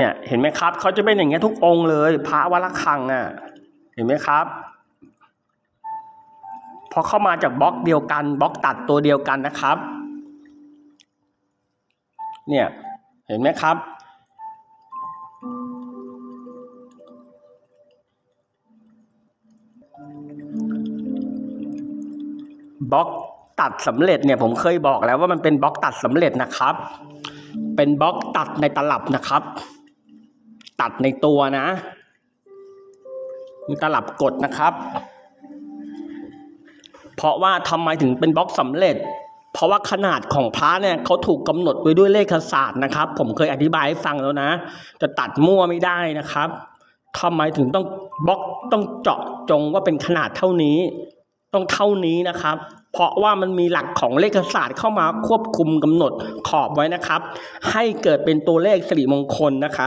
เนี่ยเห็นไหมครับเขาจะเป็นอย่างเงี้ยทุกองค์เลย พระวัดระฆังอะ เห็นไหมครับพอเข้ามาจากบล็อกเดียวกันบล็อกตัดตัวเดียวกันนะครับ เนี่ยเห็นไหมครับ บล็อกตัดสำเร็จเนี่ยผมเคยบอกแล้วว่ามันเป็นบล็อกตัดสำเร็จนะครับ เป็นบล็อกตัดในตลับนะครับ ตัดในตัวนะ มีตลับกดนะครับ เพราะว่าทำไมถึงเป็นบล็อกสำเร็จ เพราะว่าขนาดของพระเนี่ยเขาถูกกำหนดไว้ด้วยเลขศาสตร์นะครับ ผมเคยอธิบายให้ฟังแล้วนะ จะตัดมั่วไม่ได้นะครับทำไมถึงต้องบล็อกต้องเจาะจงว่าเป็นขนาดเท่านี้ ต้องเท่านี้นะครับ เพราะว่ามันมีหลักของเลขศาสตร์เข้ามาควบคุมกำหนดขอบไว้นะครับ ให้เกิดเป็นตัวเลขสิริมงคลนะครับ